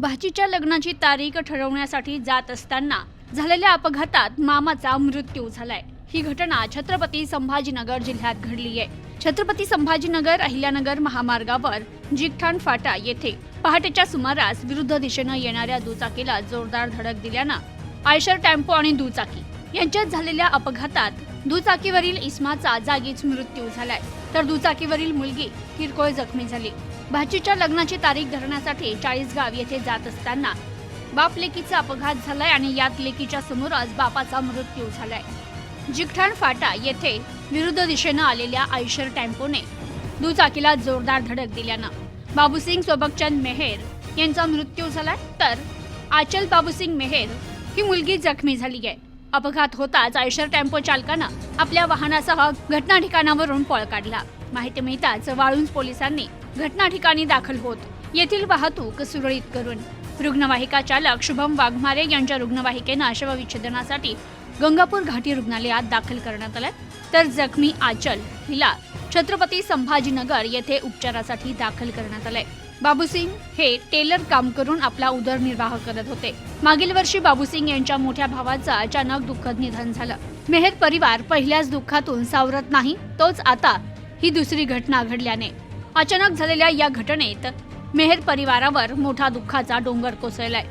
भाचीच्या लग्नाची तारीख ठरवण्यासाठी जात असताना झालेल्या अपघातात मामाचा मृत्यू झालाय. ही घटना छत्रपती संभाजीनगर जिल्ह्यात घडली आहे. छत्रपती संभाजीनगर अहिल्यानगर महामार्गावर जिगठाण फाटा येथे पहाटेच्या सुमारास विरुद्ध दिशेनं येणाऱ्या दुचाकीला जोरदार धडक दिल्यानं आयशर टेम्पो आणि दुचाकी यांच्यात झालेल्या अपघातात दुचाकीवरील इस्माचा जागीच मृत्यू झालाय. तर दुचाकीवरील मुलगी किरकोळ जखमी झाली. भाचीच्या लग्नाची तारीख धरण्यासाठी चाळीसगाव येथे जात असताना बाप लेकीचा अपघात झालाय आणि यात लेकीच्या समोरच बापाचा मृत्यू झालाय. जिगठाण फाटा येथे विरुद्ध दिशेनं आलेल्या आयशर टेम्पोने दुचाकीला जोरदार धडक दिल्यानं बाबूसिंग सोबकचंद मेहेर यांचा मृत्यू झालाय. तर आचल बाबूसिंग मेहेर ही मुलगी जखमी झाली आहे. अपघात होताच आयशर टेम्पो चालकानं आपल्या वाहनासह घटना ठिकाणावरून पळ काढला. माहिती मिळताच वाळुंज पोलिसांनी घटना ठिकाणी दाखल होत. येथील वाहतूक सुरळीत करून. रुग्णवाहिका चालक शुभम वाघमारे यांच्या रुग्णवाहिकेनं शवविच्छेदनासाठी गंगापूर घाटी रुग्णालयात दाखल करण्यात आलं. तर जखमी आचल हिला छत्रपती संभाजीनगर येथे उपचारासाठी दाखल करण्यात आलंय. बाबूसिंग हे टेलर काम करून आपला उदरनिर्वाह करत होते. मागील वर्षी बाबूसिंग यांच्या मोठ्या भावाचं अचानक दुःखद निधन झालं. मेहर परिवार पहिल्याच दुःखातून सावरत नाही तोच आता ही दुसरी घटना घडल्याने अचानक झालेल्या या घटनेत मेहर परिवारावर मोठा दुःखाचा डोंगर कोसळलाय.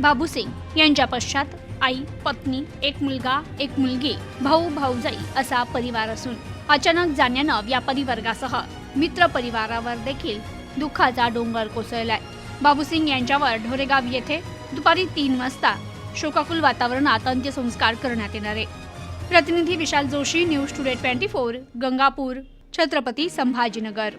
बाबू सिंग यांच्या पश्चात आई पत्नी एक मुलगा एक मुलगी भाऊ भाऊजाई असा परिवार असून अचानक जाण्यानं व्यापारी वर्गासह मित्र परिवारावर देखील दुःखाचा डोंगर कोसळलाय. बाबूसिंग यांच्यावर ढोरेगाव येथे दुपारी तीन वाजता शोकाकुल वातावरणात अंत्यसंस्कार करण्यात येणार आहे. प्रतिनिधी Vishal Joshi news today twenty four Gangapur. Chhatrapati Sambhajinagar.